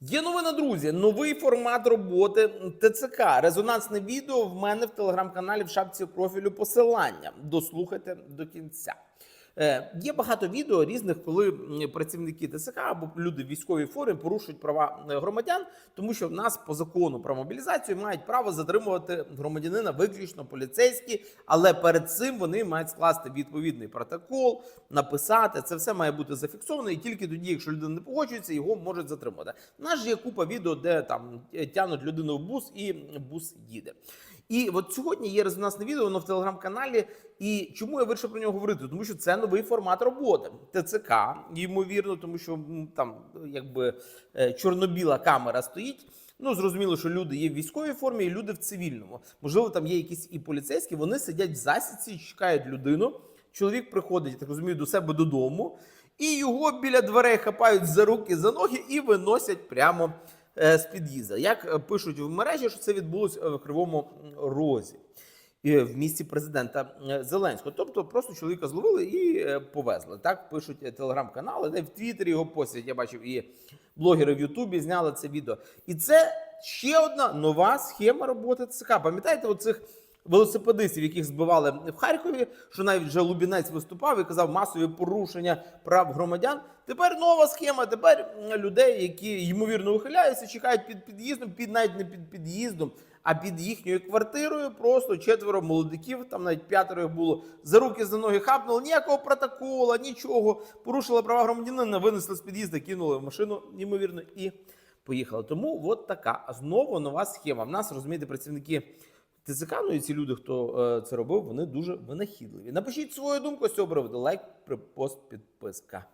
Є новина, друзі. Новий формат роботи ТЦК. Резонансне відео в мене в телеграм-каналі в шапці профілю посилання. Дослухайте до кінця. Е, є багато відео різних, коли працівники ТСК або люди в військовій формі порушують права е, громадян, тому що в нас по закону про мобілізацію мають право затримувати громадянина виключно поліцейські, але перед цим вони мають скласти відповідний протокол, написати. Це все має бути зафіксовано, і тільки тоді, якщо людина не погоджується, його можуть затримати. У нас ж є купа відео, де там е, тягнуть людину в бус, і бус їде. І от сьогодні є резонансне відео, воно в телеграм-каналі. І чому я вирішив про нього говорити? Тому що це новий формат роботи ТЦК, ймовірно, тому що там якби е, чорно-біла камера стоїть. Ну, зрозуміло, що люди є в військовій формі, і люди в цивільному. Можливо, там є якісь і поліцейські. Вони сидять в засідці, чекають людину. Чоловік приходить, так розумію, до себе додому, і його біля дверей хапають за руки, за ноги і виносять прямо з під'їзда. Як е, пишуть в мережі, що це відбулося в Кривому Розі. І в місті президента е, Зеленського. Тобто просто чоловіка зловили і е, повезли. Так пишуть е, телеграм-канали, де в Твіттері його постять. Я бачив, і блогери в Ютубі зняли це відео. І це ще одна нова схема роботи ЦК. Пам'ятаєте, оцих велосипедистів, яких збивали в Харкові, що навіть вже Лубінець виступав і казав масові порушення прав громадян. Тепер нова схема. Тепер людей, які ймовірно ухиляються, чекають під під'їздом, під навіть не під під'їздом, а під їхньою квартирою. Просто четверо молодиків, там навіть п'ятеро їх було за руки за ноги хапнули. Ніякого протокола, нічого. Порушили права громадянина, винесли з під'їзду, кинули в машину, ймовірно, і поїхали. Тому от така знову нова схема. В нас розумієте, працівники. ТЦК, ну і ці люди, хто е, це робив, вони дуже винахідливі. Напишіть свою думку з цього приводу. Лайк, припост, підписка.